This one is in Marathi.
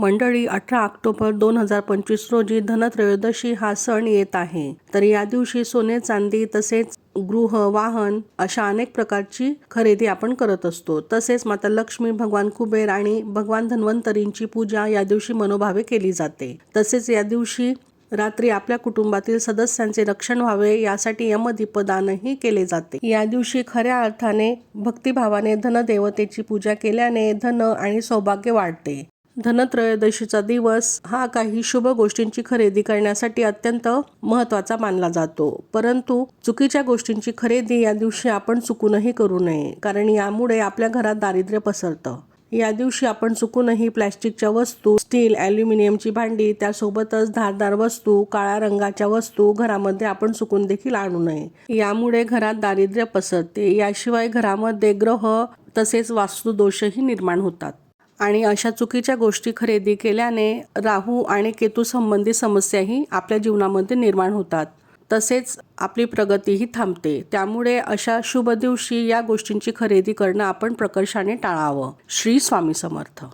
मंडळी अठरा ऑक्टोबर दोन हजार पंचवीस रोजी धनत्रयोदशी हा सण येत आहे. तर या दिवशी सोने चांदी तसेच गृह वाहन अशा अनेक प्रकारची खरेदी आपण करत असतो. तसेच माता लक्ष्मी भगवान कुबेर आणि भगवान धन्वंतरींची पूजा या दिवशी मनोभावे केली जाते. तसेच या दिवशी रात्री आपल्या कुटुंबातील सदस्यांचे रक्षण व्हावे यासाठी यमदीपदानही केले जाते. या दिवशी खऱ्या अर्थाने भक्तिभावाने धनदेवतेची पूजा केल्याने धन आणि सौभाग्य वाढते. धनत्रयोदशीचा दिवस हा काही शुभ गोष्टींची खरेदी करण्यासाठी अत्यंत महत्त्वाचा मानला जातो. परंतु चुकीच्या गोष्टींची खरेदी या दिवशी आपण चुकूनही करू नये कारण यामुळे आपल्या घरात दारिद्र्य पसरतं. या दिवशी आपण चुकूनही प्लॅस्टिकच्या वस्तू स्टील ॲल्युमिनियमची भांडी त्यासोबतच धारदार वस्तू काळ्या रंगाच्या वस्तू घरामध्ये आपण चुकून देखील आणू नये. यामुळे घरात दारिद्र्य पसरते. याशिवाय घरामध्ये ग्रह तसेच वास्तुदोषही निर्माण होतात. आणि अशा चुकीच्या गोष्टी खरेदी केल्याने राहू आणि केतू संबंधी समस्याही आपल्या जीवनामध्ये निर्माण होतात. तसेच आपली प्रगतीही थांबते. त्यामुळे अशा शुभ दिवशी या गोष्टींची खरेदी करणं आपण प्रकर्षाने टाळावं. श्री स्वामी समर्थ.